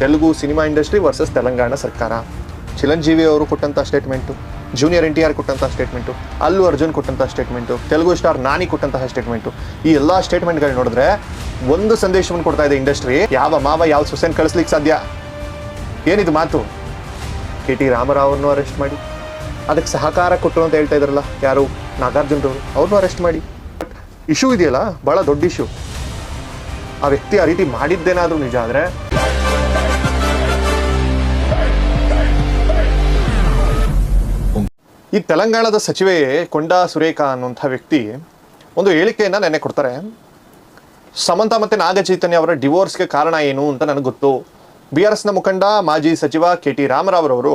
Telugu cinema industry versus Telangana ಸರ್ಕಾರ. ಚಿರಂಜೀವಿ ಅವರು ಕೊಟ್ಟಂಥ statement junior N T R ಕೊಟ್ಟಂತಹ ಸ್ಟೇಟ್ಮೆಂಟು ಅಲ್ಲು ಅರ್ಜುನ್ ಕೊಟ್ಟಂತಹ ಸ್ಟೇಟ್ಮೆಂಟು ತೆಲುಗು ಸ್ಟಾರ್ ನಾನಿ ಕೊಟ್ಟಂತಹ ಸ್ಟೇಟ್ಮೆಂಟು ಈ ಎಲ್ಲ ಸ್ಟೇಟ್ಮೆಂಟ್ಗಳು ನೋಡಿದ್ರೆ ಒಂದು ಸಂದೇಶವನ್ನು ಕೊಡ್ತಾ ಇದೆ ಇಂಡಸ್ಟ್ರಿ ಯಾವ ಮಾವ, ಯಾವ ಸೊಸೆನ್ ಕಳಿಸ್ಲಿಕ್ಕೆ ಸಾಧ್ಯ? ಏನಿದು ಮಾತು? ಕೆ ಟಿ ರಾಮರಾವ್ರನ್ನೂ ಅರೆಸ್ಟ್ ಮಾಡಿ. ಅದಕ್ಕೆ ಸಹಕಾರ ಕೊಟ್ಟರು ಅಂತ ಹೇಳ್ತಾ ಇದ್ರಲ್ಲ, ಯಾರು? ನಾಗಾರ್ಜುನರವರು. ಅವ್ರನ್ನೂ ಅರೆಸ್ಟ್ ಮಾಡಿ. ಬಟ್ ಇಶ್ಯೂ ಇದೆಯಲ್ಲ ಭಾಳ ದೊಡ್ಡ ಇಶ್ಯೂ ಆ ವ್ಯಕ್ತಿ ಆ ರೀತಿ ಮಾಡಿದ್ದೇನಾದರೂ ನಿಜ ಆದರೆ ಈ ತೆಲಂಗಾಣದ ಸಚಿವೆ ಕೊಂಡಾ ಸುರೇಖಾ ಅನ್ನುವಂಥ ವ್ಯಕ್ತಿ ಒಂದು ಹೇಳಿಕೆಯನ್ನು ನೆನೆ ಕೊಡ್ತಾರೆ. ಸಮಂತ ಮತ್ತು ನಾಗಚೈತನ್ಯ ಅವರ ಡಿವೋರ್ಸ್ಗೆ ಕಾರಣ ಏನು ಅಂತ ನನಗೆ ಗೊತ್ತು. ಬಿ ಆರ್ ಎಸ್ನ ಮುಖಂಡ, ಮಾಜಿ ಸಚಿವ ಕೆ ಟಿ ರಾಮರಾವ್ರವರು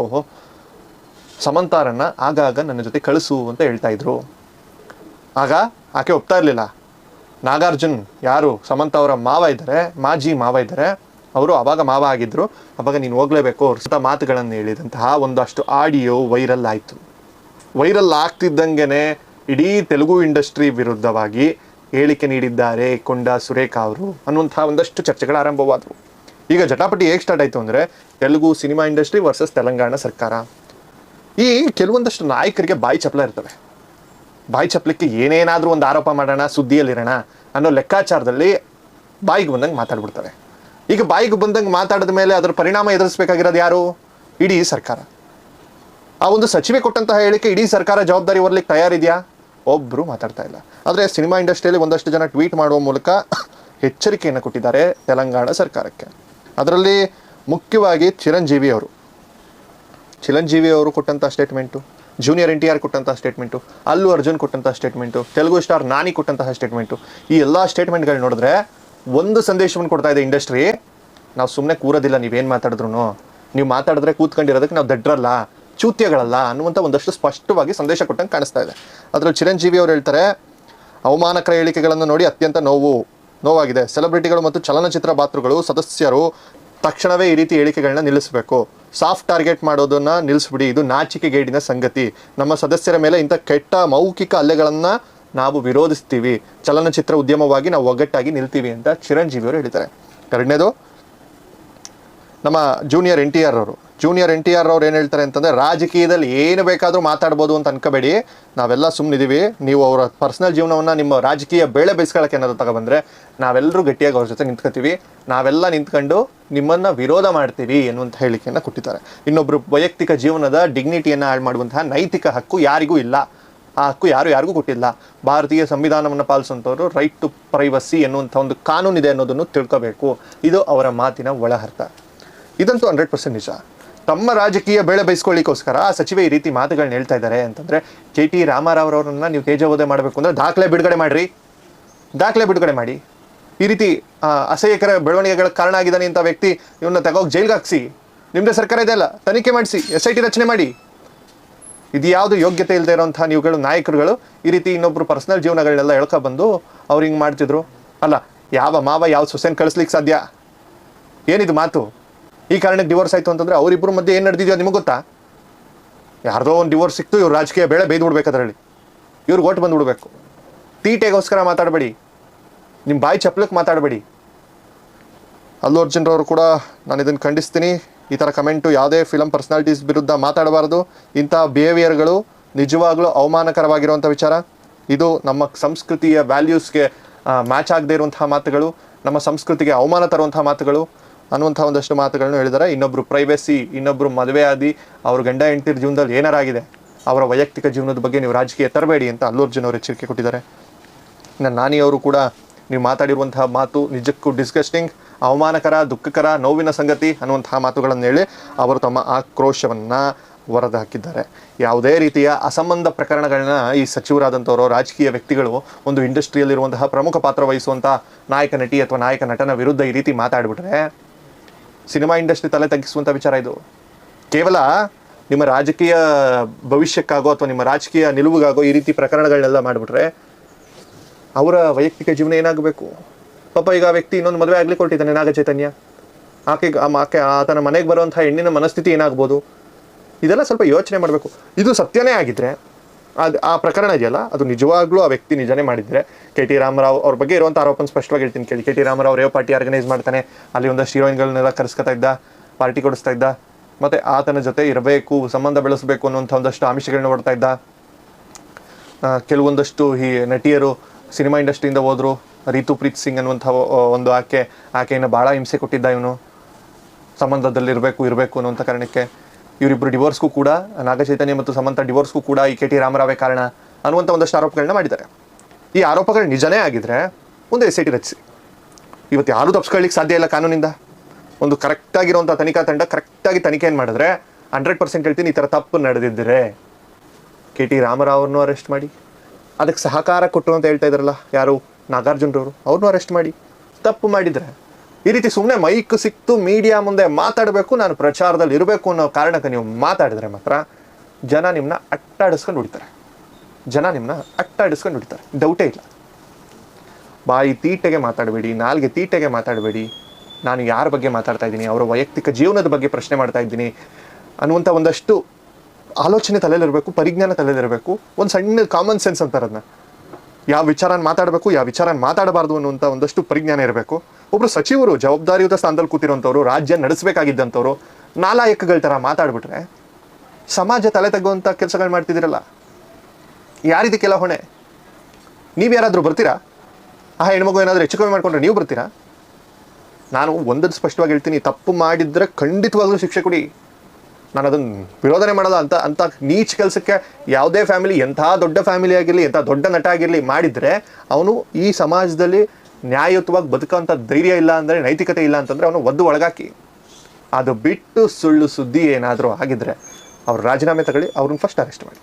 ಸಮಂತಾರನ್ನ ಆಗಾಗ ನನ್ನ ಜೊತೆ ಕಳಿಸು ಅಂತ ಹೇಳ್ತಾ ಇದ್ರು. ಆಗ ಆಕೆ ಒಪ್ತಾ ಇರಲಿಲ್ಲ. ನಾಗಾರ್ಜುನ್ ಯಾರು? ಸಮಂತ ಅವರ ಮಾವ ಇದ್ದಾರೆ, ಮಾಜಿ ಮಾವ ಇದ್ದಾರೆ. ಅವರು ಅವಾಗ ಮಾವ ಆಗಿದ್ರು. ಅವಾಗ ನೀನು ಹೋಗಲೇಬೇಕು ಅವ್ರ ಸುತ್ತ ಮಾತುಗಳನ್ನು ಹೇಳಿದಂತಹ ಒಂದಷ್ಟು ಆಡಿಯೋ ವೈರಲ್ ಆಯಿತು. ವೈರಲ್ ಆಗ್ತಿದ್ದಂಗೆ ಇಡೀ ತೆಲುಗು ಇಂಡಸ್ಟ್ರಿ ವಿರುದ್ಧವಾಗಿ ಹೇಳಿಕೆ ನೀಡಿದ್ದಾರೆ ಕೊಂಡ ಸುರೇಖ ಅವರು ಅನ್ನುವಂಥ ಒಂದಷ್ಟು ಚರ್ಚೆಗಳು ಆರಂಭವಾದವು. ಈಗ ಜಟಾಪಟಿ ಹೇಗೆ ಸ್ಟಾರ್ಟ್ ಆಯಿತು ಅಂದರೆ Telugu cinema industry versus Telangana ಸರ್ಕಾರ. ಈ ಕೆಲವೊಂದಷ್ಟು ನಾಯಕರಿಗೆ ಬಾಯಿ ಚಪ್ಪಲ ಇರ್ತವೆ. ಬಾಯಿ ಚಪ್ಲಿಕ್ಕೆ ಏನೇನಾದರೂ ಒಂದು ಆರೋಪ ಮಾಡೋಣ, ಸುದ್ದಿಯಲ್ಲಿರೋಣ ಅನ್ನೋ ಲೆಕ್ಕಾಚಾರದಲ್ಲಿ ಬಾಯಿಗೆ ಬಂದಂಗೆ ಮಾತಾಡ್ಬಿಡ್ತಾರೆ ಈಗ ಬಾಯಿಗೆ ಬಂದಂಗೆ ಮಾತಾಡಿದ ಮೇಲೆ ಅದರ ಪರಿಣಾಮ ಎದುರಿಸಬೇಕಾಗಿರೋದು ಯಾರು? ಇಡೀ ಸರ್ಕಾರ. ಆ ಒಂದು ಸಚಿವೆ ಕೊಟ್ಟಂತಹ ಹೇಳಿಕೆ ಇಡೀ ಸರ್ಕಾರ ಜವಾಬ್ದಾರಿ ಹೊರಲಿಕ್ಕೆ ತಯಾರಿದೆಯಾ? ಒಬ್ಬರು ಮಾತಾಡ್ತಾ ಇಲ್ಲ. ಆದರೆ ಸಿನಿಮಾ ಇಂಡಸ್ಟ್ರಿಯಲ್ಲಿ ಒಂದಷ್ಟು ಜನ ಟ್ವೀಟ್ ಮಾಡುವ ಮೂಲಕ ಎಚ್ಚರಿಕೆಯನ್ನು ಕೊಟ್ಟಿದ್ದಾರೆ ತೆಲಂಗಾಣ ಸರ್ಕಾರಕ್ಕೆ. ಅದರಲ್ಲಿ ಮುಖ್ಯವಾಗಿ ಚಿರಂಜೀವಿ ಅವರು. ಚಿರಂಜೀವಿ ಅವರು ಕೊಟ್ಟಂಥ statement, junior N T R ಕೊಟ್ಟಂತಹ ಸ್ಟೇಟ್ಮೆಂಟು, ಅಲ್ಲು ಅರ್ಜುನ್ ಕೊಟ್ಟಂತಹ ಸ್ಟೇಟ್ಮೆಂಟು, ತೆಲುಗು ಸ್ಟಾರ್ ನಾನಿ ಕೊಟ್ಟಂತಹ ಸ್ಟೇಟ್ಮೆಂಟು. ಈ ಎಲ್ಲ ಸ್ಟೇಟ್ಮೆಂಟ್ಗಳು ನೋಡಿದ್ರೆ ಒಂದು ಸಂದೇಶವನ್ನು ಕೊಡ್ತಾ ಇದೆ ಇಂಡಸ್ಟ್ರಿ, ನಾವು ಸುಮ್ಮನೆ ಕೂರೋದಿಲ್ಲ, ನೀವೇನು ಮಾತಾಡಿದ್ರು ನೀವು ಮಾತಾಡಿದ್ರೆ ಕೂತ್ಕೊಂಡಿರೋದಕ್ಕೆ ನಾವು ದಡ್ರಲ್ಲ. ಚೂತ್ಯಗಳಲ್ಲ ಅನ್ನುವಂಥ ಒಂದಷ್ಟು ಸ್ಪಷ್ಟವಾಗಿ ಸಂದೇಶ ಕೊಟ್ಟಂಗೆ ಕಾಣಿಸ್ತಾ ಇದೆ. ಅದರಲ್ಲಿ ಚಿರಂಜೀವಿ ಅವರು ಹೇಳ್ತಾರೆ, ಅವಮಾನಕರ ಹೇಳಿಕೆಗಳನ್ನು ನೋಡಿ ಅತ್ಯಂತ ನೋವು, ನೋವಾಗಿದೆ. ಸೆಲೆಬ್ರಿಟಿಗಳು ಮತ್ತು ಚಲನಚಿತ್ರ ಪಾತ್ರಗಳು ಸದಸ್ಯರು ತಕ್ಷಣವೇ ಈ ರೀತಿ ಹೇಳಿಕೆಗಳನ್ನ ನಿಲ್ಲಿಸಬೇಕು. ಸಾಫ್ಟ್ ಟಾರ್ಗೆಟ್ ಮಾಡೋದನ್ನ ನಿಲ್ಲಿಸ್ಬಿಡಿ, ಇದು ನಾಚಿಕೆಗೇಡಿನ ಸಂಗತಿ. ನಮ್ಮ ಸದಸ್ಯರ ಮೇಲೆ ಇಂಥ ಕೆಟ್ಟ ಮೌಖಿಕ ಅಲ್ಲೆಗಳನ್ನು ನಾವು ವಿರೋಧಿಸ್ತೀವಿ. ಚಲನಚಿತ್ರ ಉದ್ಯಮವಾಗಿ ನಾವು ಒಗ್ಗಟ್ಟಾಗಿ ನಿಲ್ತೀವಿ ಅಂತ ಚಿರಂಜೀವಿ ಅವರು ಹೇಳಿದ್ದಾರೆ. ಎರಡನೇದು, ನಮ್ಮ ಜೂನಿಯರ್ ಎನ್ ಟಿ ಆರ್ ಅವರು. ಜೂನಿಯರ್ ಎನ್ ಟಿ ಆರ್ ಅವ್ರು ಏನು ಹೇಳ್ತಾರೆ ಅಂತಂದರೆ, ರಾಜಕೀಯದಲ್ಲಿ ಏನು ಬೇಕಾದರೂ ಮಾತಾಡ್ಬೋದು ಅಂತ ಅನ್ಕೋಬೇಡಿ. ನಾವೆಲ್ಲ ಸುಮ್ಮನಿದ್ದೀವಿ ನೀವು ಅವರ ಪರ್ಸನಲ್ ಜೀವನವನ್ನು ನಿಮ್ಮ ರಾಜಕೀಯ ಬೇಳೆ ಬೇಯಿಸ್ಕೊಳ್ಳೋಕೆ ಏನಾದರೂ ತಗೊಬಂದರೆ, ನಾವೆಲ್ಲರೂ ಗಟ್ಟಿಯಾಗಿ ಅವ್ರ ಜೊತೆ ನಿಂತ್ಕೋತೀವಿ. ನಾವೆಲ್ಲ ನಿಂತ್ಕೊಂಡು ನಿಮ್ಮನ್ನು ವಿರೋಧ ಮಾಡ್ತೀವಿ ಎನ್ನುವಂಥ ಹೇಳಿಕೆಯನ್ನು ಕೊಟ್ಟಿದ್ದಾರೆ. ಇನ್ನೊಬ್ಬರು ವೈಯಕ್ತಿಕ ಜೀವನದ ಡಿಗ್ನಿಟಿಯನ್ನು ಹಾಳು ಮಾಡುವಂತಹ ನೈತಿಕ ಹಕ್ಕು ಯಾರಿಗೂ ಇಲ್ಲ. ಆ ಹಕ್ಕು ಯಾರು ಯಾರಿಗೂ ಕೊಟ್ಟಿಲ್ಲ. ಭಾರತೀಯ ಸಂವಿಧಾನವನ್ನು ಪಾಲಿಸುವಂಥವ್ರು ರೈಟ್ ಟು ಪ್ರೈವಸಿ ಎನ್ನುವಂಥ ಒಂದು ಕಾನೂನಿದೆ ಅನ್ನೋದನ್ನು ತಿಳ್ಕೋಬೇಕು. ಇದು ಅವರ ಮಾತಿನ ಒಳಹರ್ಥ ಇದಂತೂ ಹಂಡ್ರೆಡ್ ಪರ್ಸೆಂಟ್ ನಿಜ. ತಮ್ಮ ರಾಜಕೀಯ ಬೆಳೆ ಬಯಸ್ಕೊಳ್ಳಿಕ್ಕೋಸ್ಕರ ಆ ಸಚಿವೆ ಈ ರೀತಿ ಮಾತುಗಳನ್ನ ಹೇಳ್ತಾ ಇದ್ದಾರೆ ಅಂತಂದ್ರೆ ಕೆ ಟಿ ರಾಮರಾವ್ರವ್ರನ್ನ ನೀವು ತೇಜೋವಧೆ ಮಾಡಬೇಕು ಅಂದ್ರೆ ದಾಖಲೆ ಬಿಡುಗಡೆ ಮಾಡಿರಿ. ದಾಖಲೆ ಬಿಡುಗಡೆ ಮಾಡಿ. ಈ ರೀತಿ ಅಸಹ್ಯಕರ ಬೆಳವಣಿಗೆಗಳ ಕಾರಣ ಆಗಿದ್ದಾನೆ ಅಂತ ವ್ಯಕ್ತಿ ಇವನ್ನ ತಗೋಗಿ ಜೈಲ್ಗೆ ಹಾಕ್ಸಿ. ನಿಮ್ಮದೇ ಸರ್ಕಾರ ಇದೆಯಲ್ಲ ತನಿಖೆ ಮಾಡಿಸಿ, ಎಸ್ ಐ ಟಿ ರಚನೆ ಮಾಡಿ. ಇದು ಯಾವುದು ಯೋಗ್ಯತೆ ಇಲ್ಲದೆ ಇರೋಂಥ ನೀವುಗಳು ನಾಯಕರುಗಳು, ಈ ರೀತಿ ಇನ್ನೊಬ್ರು ಪರ್ಸನಲ್ ಜೀವನಗಳನ್ನೆಲ್ಲ ಎಳ್ಕೊಬಂದು ಅವ್ರು ಹಿಂಗೆ ಮಾಡ್ತಿದ್ರು. ಅಲ್ಲ, ಯಾವ ಮಾವ, ಯಾವ ಸೊಸೆನ್ ಕಳಿಸ್ಲಿಕ್ಕೆ ಸಾಧ್ಯ? ಏನಿದು ಮಾತು? ಈ ಕಾರಣಕ್ಕೆ ಡಿವೋರ್ಸ್ ಆಯಿತು ಅಂತಂದರೆ ಅವರಿಬ್ಬರ ಮಧ್ಯೆ ಏನು ನಡೆದಿದೆಯೋ ನಿಮಗೆ ಗೊತ್ತಾ? ಯಾರ್ದೋ ಒಂದು ಡಿವೋರ್ಸ್ ಸಿಕ್ತು, ಇವ್ರು ರಾಜಕೀಯ ಬೇಳೆ ಬೇಯ್ದು ಬಿಡ್ಬೇಕು ಅದರಲ್ಲಿ ಇವ್ರಿಗೆ ಓಟ್ ಬಂದುಬಿಡ್ಬೇಕು ತೀಟೆಗೋಸ್ಕರ ಮಾತಾಡಬೇಡಿ. ನಿಮ್ಮ ಬಾಯಿ ಚಪ್ಪಲಕ್ಕೆ ಮಾತಾಡಬೇಡಿ. ಅಲ್ಲು ಅರ್ಜುನ್ರವರು ಕೂಡ ನಾನು ಇದನ್ನು ಖಂಡಿಸ್ತೀನಿ. ಈ ಥರ ಕಮೆಂಟು ಯಾವುದೇ ಫಿಲಮ್ ಪರ್ಸ್ನಾಲಿಟೀಸ್ ವಿರುದ್ಧ ಮಾತಾಡಬಾರ್ದು. ಇಂಥ ಬಿಹೇವಿಯರ್ಗಳು ನಿಜವಾಗ್ಲೂ ಅವಮಾನಕರವಾಗಿರುವಂಥ ವಿಚಾರ. ಇದು ನಮ್ಮ ಸಂಸ್ಕೃತಿಯ ವ್ಯಾಲ್ಯೂಸ್ಗೆ ಮ್ಯಾಚ್ ಆಗದೇ ಇರುವಂತಹ ಮಾತುಗಳು, ನಮ್ಮ ಸಂಸ್ಕೃತಿಗೆ ಅವಮಾನ ತರುವಂತಹ ಮಾತುಗಳು. ಅನ್ನುವಂಥ ಒಂದಷ್ಟು ಮಾತುಗಳನ್ನು ಹೇಳಿದ್ದಾರೆ ಇನ್ನೊಬ್ಬರು ಪ್ರೈವೇಸಿ ಇನ್ನೊಬ್ಬರು ಮದುವೆ ಆದಿ, ಅವ್ರ ಗಂಡ ಹೆಂಡತಿರ ಜೀವನದಲ್ಲಿ ಏನಾರಾಗಿದೆ? ಅವರ ವೈಯಕ್ತಿಕ ಜೀವನದ ಬಗ್ಗೆ ನೀವು ರಾಜಕೀಯ ತರಬೇಡಿ ಅಂತ ಅಲ್ಲೂರ್ ಜನ ಅವರು ಎಚ್ಚರಿಕೆ ಕೊಟ್ಟಿದ್ದಾರೆ. ಇನ್ನು ನಾನಿ ಅವರು ಕೂಡ ನೀವು ಮಾತಾಡಿರುವಂತಹ ಮಾತು ನಿಜಕ್ಕೂ ಡಿಸ್ಗಸ್ಟಿಂಗ್ ಅವಮಾನಕರ, ದುಃಖಕರ, ನೋವಿನ ಸಂಗತಿ ಅನ್ನುವಂತಹ ಮಾತುಗಳನ್ನು ಹೇಳಿ ಅವರು ತಮ್ಮ ಆಕ್ರೋಶವನ್ನು ವರದ ಹಾಕಿದ್ದಾರೆ. ಯಾವುದೇ ರೀತಿಯ ಅಸಂಬಂಧ ಪ್ರಕರಣಗಳನ್ನ ಈ ಸಚಿವರಾದಂಥವರು ರಾಜಕೀಯ ವ್ಯಕ್ತಿಗಳು ಒಂದು ಇಂಡಸ್ಟ್ರಿಯಲ್ಲಿರುವಂತಹ ಪ್ರಮುಖ ಪಾತ್ರ ವಹಿಸುವಂಥ ನಾಯಕ ನಟಿ ಅಥವಾ ನಾಯಕ ನಟನ ವಿರುದ್ಧ ಈ ರೀತಿ ಮಾತಾಡಿಬಿಟ್ರೆ ಸಿನಿಮಾ ಇಂಡಸ್ಟ್ರಿ ತಲೆ ತಗ್ಗಿಸುವಂತ ವಿಚಾರ ಇದು. ಕೇವಲ ನಿಮ್ಮ ರಾಜಕೀಯ ಭವಿಷ್ಯಕ್ಕಾಗೋ ಅಥವಾ ನಿಮ್ಮ ರಾಜಕೀಯ ನಿಲುವಿಗಾಗೋ ಈ ರೀತಿ ಪ್ರಕರಣಗಳನ್ನೆಲ್ಲ ಮಾಡಿಬಿಟ್ರೆ ಅವರ ವೈಯಕ್ತಿಕ ಜೀವನ ಏನಾಗಬೇಕು? ಪಾಪ ಈಗ ಆ ವ್ಯಕ್ತಿ ಇನ್ನೊಂದು ಮದುವೆ ಆಗಲಿ ಕೊಟ್ಟಿದ್ದಾನೆ ನಾಗ ಚೈತನ್ಯ. ಆಕೆ, ಆ- ಆಕೆ ಆತನ ಮನೆಗೆ ಬರುವಂಥ ಹೆಣ್ಣಿನ ಮನಸ್ಥಿತಿ ಏನಾಗ್ಬೋದು? ಇದೆಲ್ಲ ಸ್ವಲ್ಪ ಯೋಚನೆ ಮಾಡಬೇಕು. ಇದು ಸತ್ಯನೇ ಆಗಿದ್ರೆ ಅದು ಆ ಪ್ರಕರಣ ಇದೆಯಲ್ಲ, ಅದು ನಿಜವಾಗ್ಲೂ ಆ ವ್ಯಕ್ತಿ ನಿಜನೇ ಮಾಡಿದ್ರೆ? ಕೆ ಟಿ ರಾಮರಾವ್ ಅವ್ರ ಬಗ್ಗೆ ಇರುವಂಥ ಆರೋಪನ ಸ್ಪಷ್ಟವಾಗಿ ಹೇಳ್ತೀನಿ ಕೇಳಿ. K T Rama Rao rave party organise ಮಾಡ್ತಾನೆ. ಅಲ್ಲಿ ಒಂದಷ್ಟು ಹೀರೋಯಿನ್ಗಳನ್ನೆಲ್ಲ ಕರೆಸ್ಕೊತಾ ಇದ್ದ, ಪಾರ್ಟಿ ಕೊಡಿಸ್ತಾ ಇದ್ದ. ಮತ್ತು ಆತನ ಜೊತೆ ಇರಬೇಕು, ಸಂಬಂಧ ಬೆಳೆಸಬೇಕು ಅನ್ನುವಂಥ ಒಂದಷ್ಟು ಆಮಿಷಗಳನ್ನ ಹೊಡ್ತಾ ಇದ್ದ. ಕೆಲವೊಂದಷ್ಟು ಈ ನಟಿಯರು ಸಿನಿಮಾ ಇಂಡಸ್ಟ್ರಿಯಿಂದ ಹೋದರು. ರೀತು ಪ್ರೀತ್ ಸಿಂಗ್ ಅನ್ನುವಂಥ ಒಂದು ಆಕೆ, ಆಕೆಯನ್ನು ಭಾಳ ಹಿಂಸೆ ಕೊಟ್ಟಿದ್ದ ಇವನು. ಸಂಬಂಧದಲ್ಲಿರಬೇಕು, ಇರಬೇಕು ಅನ್ನುವಂಥ ಕಾರಣಕ್ಕೆ. ಇವರಿಬ್ಬರು ಡಿವೋರ್ಸ್ಗೂ ಕೂಡ, ನಾಗಚೈತನ್ಯ ಮತ್ತು ಸಮಂತ ಡಿವೋರ್ಸ್ಗೂ ಕೂಡ ಈ ಕೆ ಟಿ ರಾಮರಾವೇ ಕಾರಣ ಅನ್ನುವಂಥ ಒಂದಷ್ಟು ಆರೋಪಗಳನ್ನ ಮಾಡಿದ್ದಾರೆ. ಈ ಆರೋಪಗಳು ನಿಜನೇ ಆಗಿದ್ರೆ ಒಂದು ಎಸ್ ಐ ಟಿ ರಚಿಸಿ. ಇವತ್ತು ಯಾರೂ ತಪ್ಪಿಸ್ಕೊಳ್ಳಿಕ್ಕೆ ಸಾಧ್ಯ ಇಲ್ಲ ಕಾನೂನಿಂದ? ಒಂದು ಕರೆಕ್ಟಾಗಿರುವಂಥ ತನಿಖಾ ತಂಡ ಕರೆಕ್ಟಾಗಿ ತನಿಖೆಯನ್ನು ಮಾಡಿದ್ರೆ ಹಂಡ್ರೆಡ್ ಪರ್ಸೆಂಟ್ ಹೇಳ್ತೀನಿ ಈ ಥರ ತಪ್ಪು ನಡೆದಿದ್ದರೆ ಕೆ ಟಿ ರಾಮರಾವ್ರನ್ನೂ ಅರೆಸ್ಟ್ ಮಾಡಿ. ಅದಕ್ಕೆ ಸಹಕಾರ ಕೊಟ್ಟರು ಅಂತ ಹೇಳ್ತಾ ಇದ್ರಲ್ಲ ಯಾರು? ನಾಗಾರ್ಜುನರವರು. ಅವ್ರನ್ನೂ ಅರೆಸ್ಟ್ ಮಾಡಿ. ತಪ್ಪು ಮಾಡಿದರೆ ಈ ರೀತಿ ಸುಮ್ಮನೆ ಮೈಕ್ ಸಿಕ್ತು ಮೀಡಿಯಾ ಮುಂದೆ ಮಾತಾಡಬೇಕು, ನಾನು ಪ್ರಚಾರದಲ್ಲಿ ಇರಬೇಕು ಅನ್ನೋ ಕಾರಣಕ್ಕೆ ನೀವು ಮಾತಾಡಿದ್ರೆ ಮಾತ್ರ ಜನ ನಿಮ್ಮನ್ನ ಅಟ್ಟಾಡಿಸ್ಕೊಂಡು ಹೊಡಿತಾರೆ. ಜನ ನಿಮ್ಮನ್ನ ಅಟ್ಟಾಡಿಸ್ಕೊಂಡು ಹೊಡಿತಾರೆ. ಡೌಟೇ ಇಲ್ಲ. ಬಾಯಿ ತೀಟೆಗೆ ಮಾತಾಡಬೇಡಿ, ನಾಲ್ಗೆ ತೀಟೆಗೆ ಮಾತಾಡಬೇಡಿ. ನಾನು ಯಾರ ಬಗ್ಗೆ ಮಾತಾಡ್ತಾ ಇದ್ದೀನಿ? ಅವರ ವೈಯಕ್ತಿಕ ಜೀವನದ ಬಗ್ಗೆ ಪ್ರಶ್ನೆ ಮಾಡ್ತಾ ಇದ್ದೀನಿ ಅನ್ನುವಂಥ ಒಂದಷ್ಟು ಆಲೋಚನೆ ತಲೆಯಲ್ಲಿರಬೇಕು, ಪರಿಜ್ಞಾನ ತಲೆಯಲ್ಲಿರಬೇಕು, ಒಂದು ಸಣ್ಣ ಕಾಮನ್ ಸೆನ್ಸ್ ಅಂತಾರೆ ಅದನ್ನ ಯಾವ ವಿಚಾರನ ಮಾತಾಡಬೇಕು, ಯಾವ ವಿಚಾರನ ಮಾತಾಡಬಾರ್ದು ಅನ್ನುವಂಥ ಒಂದಷ್ಟು ಪರಿಜ್ಞಾನ ಇರಬೇಕು. ಒಬ್ಬರು ಸಚಿವರು ಜವಾಬ್ದಾರಿಯುತ ಸ್ಥಾನದಲ್ಲಿ ಕೂತಿರೋಂಥವ್ರು, ರಾಜ್ಯ ನಡೆಸಬೇಕಾಗಿದ್ದಂಥವ್ರು, ನಾಲಾಯಕಗಳ ಥರ ಮಾತಾಡ್ಬಿಟ್ರೆ ಸಮಾಜ ತಲೆ ತಗ್ಗುವಂಥ ಕೆಲಸಗಳು ಮಾಡ್ತಿದ್ದೀರಲ್ಲ? ಯಾರಿದಕ್ಕೆಲ್ಲ ಹೊಣೆ? ನೀವು ಯಾರಾದರೂ ಬರ್ತೀರಾ? ಆ ಹೆಣ್ಮಗು ಏನಾದರೂ ಹೆಚ್ಚು ಕಮ್ಮಿ ಮಾಡ್ಕೊಂಡ್ರೆ ನೀವು ಬರ್ತೀರಾ? ನಾನು ಒಂದದ್ದು ಸ್ಪಷ್ಟವಾಗಿ ಹೇಳ್ತೀನಿ, ತಪ್ಪು ಮಾಡಿದ್ರೆ ಖಂಡಿತವಾಗ್ಲೂ ಶಿಕ್ಷೆ ಕೊಡಿ. ನಾನು ಅದನ್ನು ವಿರೋಧನೆ ಮಾಡಲ್ಲ ಅಂತ ಅಂತ ನೀಚ್ ಕೆಲಸಕ್ಕೆ ಯಾವುದೇ ಫ್ಯಾಮಿಲಿ ಎಂಥ ದೊಡ್ಡ ಫ್ಯಾಮಿಲಿ ಆಗಿರಲಿ, ಎಂಥ ದೊಡ್ಡ ನಟ ಆಗಿರಲಿ ಮಾಡಿದರೆ ಅವನು ಈ ಸಮಾಜದಲ್ಲಿ ನ್ಯಾಯಯುತವಾಗಿ ಬದುಕೋಂಥ ಧೈರ್ಯ ಇಲ್ಲ ಅಂದರೆ, ನೈತಿಕತೆ ಇಲ್ಲ ಅಂತಂದರೆ ಅವನು ಒದ್ದು ಒಳಗಾಕಿ. ಅದು ಬಿಟ್ಟು ಸುಳ್ಳು ಸುದ್ದಿ ಏನಾದರೂ ಆಗಿದ್ರೆ ಅವ್ರು ರಾಜೀನಾಮೆ ತಗೊಳ್ಳಿ, ಅವ್ರನ್ನ ಫಸ್ಟ್ ಅರೆಸ್ಟ್ ಮಾಡಿ.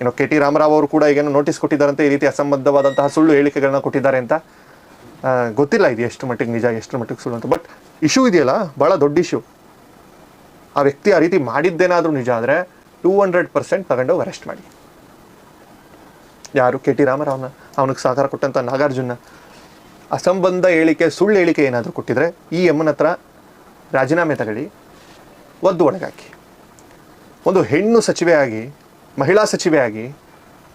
ಇನ್ನು ಕೆ ಟಿ ರಾಮರಾವ್ ಅವರು ಕೂಡ ಈಗೇನು ನೋಟಿಸ್ ಕೊಟ್ಟಿದ್ದಾರಂತೆ, ಈ ರೀತಿ ಅಸಂಬದ್ಧವಾದಂತಹ ಸುಳ್ಳು ಹೇಳಿಕೆಗಳನ್ನ ಕೊಟ್ಟಿದ್ದಾರೆ ಅಂತ. ಗೊತ್ತಿಲ್ಲ ಇದು ಎಷ್ಟು ಮಟ್ಟಿಗೆ ನಿಜ, ಎಷ್ಟು ಮಟ್ಟಿಗೆ ಸುಳ್ಳು ಅಂತ ಬಟ್ ಇಶ್ಯೂ ಇದೆಯಲ್ಲ ಭಾಳ ದೊಡ್ಡ ಇಶ್ಯೂ ಆ ವ್ಯಕ್ತಿ ಆ ರೀತಿ ಮಾಡಿದ್ದೇನಾದರೂ ನಿಜ ಆದರೆ ಟೂ ಹಂಡ್ರೆಡ್ ಪರ್ಸೆಂಟ್ ತಗೊಂಡು ಅರೆಸ್ಟ್ ಮಾಡಿ. ಯಾರು ಕೆ ಟಿ ರಾಮರಾವ್ನ? ಅವನಿಗೆ ಸಹಕಾರ ಕೊಟ್ಟಂಥ ನಾಗಾರ್ಜುನ ಅಸಂಬಂಧ ಹೇಳಿಕೆ, ಸುಳ್ಳು ಹೇಳಿಕೆ ಏನಾದರೂ ಕೊಟ್ಟಿದ್ರೆ ಈ ಎಮ್ಮನ ಹತ್ರ ರಾಜೀನಾಮೆ ತಗೊಳ್ಳಿ, ಒದ್ದು ಒಣಗಾಕಿ ಒಂದು ಹೆಣ್ಣು ಸಚಿವೆ ಆಗಿ, ಮಹಿಳಾ ಸಚಿವೆ ಆಗಿ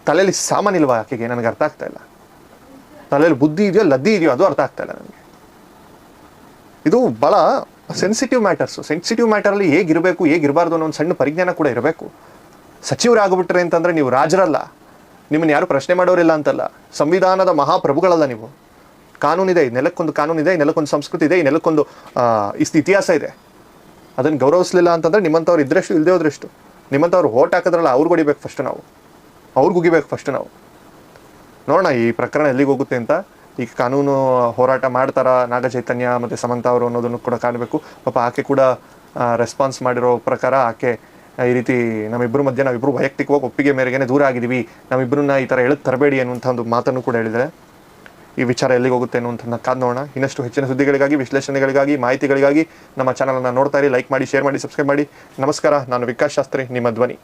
ತಲೆಯಲ್ಲಿ ಸಾಮಾನ್ಯಲ್ವಾ ಆಕೆಗೆ? ನನಗೆ ಅರ್ಥ ಆಗ್ತಾ ಇಲ್ಲ. ತಲೆಯಲ್ಲಿ ಬುದ್ಧಿ ಇದೆಯೋ ಲದ್ದಿ ಇದೆಯೋ ಅದು ಅರ್ಥ ಆಗ್ತಾ ಇಲ್ಲ ನನಗೆ. ಇದು ಭಾಳ ಸೆನ್ಸಿಟಿವ್ ಮ್ಯಾಟರ್ಸ್ ಸೆನ್ಸಿಟಿವ್ ಮ್ಯಾಟರಲ್ಲಿ ಹೇಗಿರಬೇಕು, ಹೇಗಿರಬಾರ್ದು ಅನ್ನೋ ಒಂದು ಸಣ್ಣ ಪರಿಜ್ಞಾನ ಕೂಡ ಇರಬೇಕು. ಸಚಿವರಾಗ್ಬಿಟ್ರೆ ಅಂತಂದರೆ ನೀವು ರಾಜರಲ್ಲ. ನಿಮ್ಮನ್ನು ಯಾರು ಪ್ರಶ್ನೆ ಮಾಡೋರಿಲ್ಲ ಅಂತಲ್ಲ. ಸಂವಿಧಾನದ ಮಹಾಪ್ರಭುಗಳಲ್ಲ ನೀವು. ಕಾನೂನಿದೆ, ಈ ನೆಲಕ್ಕೊಂದು ಕಾನೂನಿದೆ, ಈ ನೆಲಕ್ಕೊಂದು ಸಂಸ್ಕೃತಿ ಇದೆ, ಈ ನೆಲಕ್ಕೊಂದು ಇಷ್ಟು ಇತಿಹಾಸ ಇದೆ. ಅದನ್ನು ಗೌರವಿಸಲಿಲ್ಲ ಅಂತಂದರೆ ನಿಮ್ಮಂಥವ್ರು ಇದ್ರಷ್ಟು ಇಲ್ಲದೆ ಹೋದ್ರಷ್ಟು. ನಿಮ್ಮಂಥವ್ರು ಓಟ್ ಹಾಕಿದ್ರಲ್ಲ ಅವ್ರಿಗೆ ಹೊಡಿಬೇಕು ಫಸ್ಟ್ ನಾವು. ಅವ್ರಿಗೆ ಉಗಿಬೇಕು ಫಸ್ಟ್ ನಾವು. ನೋಡೋಣ ಈ ಪ್ರಕರಣ ಎಲ್ಲಿಗೆ ಹೋಗುತ್ತೆ ಅಂತ. ಈಗ ಕಾನೂನು ಹೋರಾಟ ಮಾಡ್ತಾರ ನಾಗ ಚೈತನ್ಯ ಮತ್ತು ಸಮಂತ ಅವರು ಅನ್ನೋದನ್ನು ಕೂಡ ಕಾಣಬೇಕು. ಪಾಪ ಆಕೆ ಕೂಡ ರೆಸ್ಪಾನ್ಸ್ ಮಾಡಿರೋ ಪ್ರಕಾರ ಆಕೆ ಈ ರೀತಿ ನಮ್ಮಿಬ್ಬರ ಮಧ್ಯೆ ನಾವಿಬ್ಬರು ವೈಯಕ್ತಿಕವಾಗಿ ಒಪ್ಪಿಗೆ ಮೇರೆಗೆ ದೂರ ಆಗಿದ್ದೀವಿ. ನಮ್ಮಿಬ್ಬರನ್ನ ಈ ಥರ ಎಳೆದು ತರಬೇಡಿ ಅನ್ನುವಂಥ ಒಂದು ಮಾತನ್ನು ಕೂಡ ಹೇಳಿದರೆ ಈ ವಿಚಾರ ಎಲ್ಲಿಗೆ ಹೋಗುತ್ತೆ ಅನ್ನುವಂಥದ್ದನ್ನ ಕಾದ್ ನೋಡೋಣ. ಇನ್ನಷ್ಟು ಹೆಚ್ಚಿನ ಸುದ್ದಿಗಳಿಗಾಗಿ, ವಿಶ್ಲೇಷಣೆಗಳಿಗಾಗಿ, ಮಾಹಿತಿಗಳಿಗಾಗಿ ನಮ್ಮ ಚಾನಲನ್ನು ನೋಡ್ತಾ ಇರಿ ಲೈಕ್ ಮಾಡಿ ಶೇರ್ ಮಾಡಿ ಸಬ್ಸ್ಕ್ರೈಬ್ ಮಾಡಿ. ನಮಸ್ಕಾರ, ನಾನು ವಿಕಾಸ್ ಶಾಸ್ತ್ರಿ, ನಿಮ್ಮ ಧ್ವನಿ.